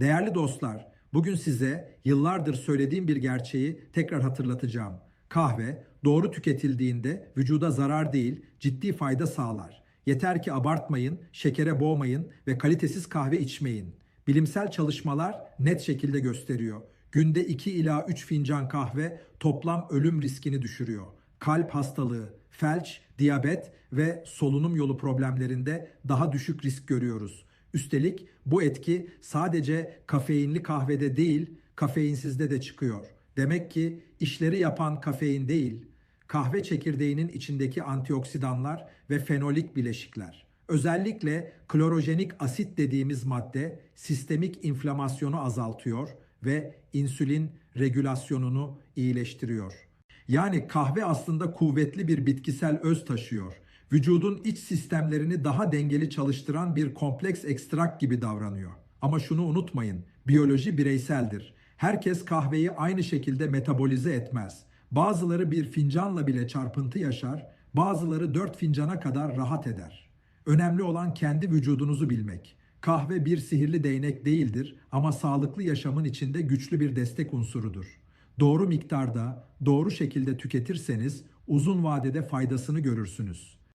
Değerli dostlar, bugün size yıllardır söylediğim bir gerçeği tekrar hatırlatacağım. Kahve doğru tüketildiğinde vücuda zarar değil, ciddi fayda sağlar. Yeter ki abartmayın, şekere boğmayın ve kalitesiz kahve içmeyin. Bilimsel çalışmalar net şekilde gösteriyor. Günde 2 ila 3 fincan kahve toplam ölüm riskini düşürüyor. Kalp hastalığı, felç, diyabet ve solunum yolu problemlerinde daha düşük risk görüyoruz. Üstelik bu etki sadece kafeinli kahvede değil, kafeinsizde de çıkıyor. Demek ki işleri yapan kafein değil, kahve çekirdeğinin içindeki antioksidanlar ve fenolik bileşikler. Özellikle klorojenik asit dediğimiz madde sistemik inflamasyonu azaltıyor ve insülin regülasyonunu iyileştiriyor. Yani kahve aslında kuvvetli bir bitkisel öz taşıyor. Vücudun iç sistemlerini daha dengeli çalıştıran bir kompleks ekstrak gibi davranıyor. Ama şunu unutmayın, biyoloji bireyseldir. Herkes kahveyi aynı şekilde metabolize etmez. Bazıları bir fincanla bile çarpıntı yaşar, bazıları dört fincana kadar rahat eder. Önemli olan kendi vücudunuzu bilmek. Kahve bir sihirli değnek değildir ama sağlıklı yaşamın içinde güçlü bir destek unsurudur. Doğru miktarda, doğru şekilde tüketirseniz uzun vadede faydasını görürsünüz.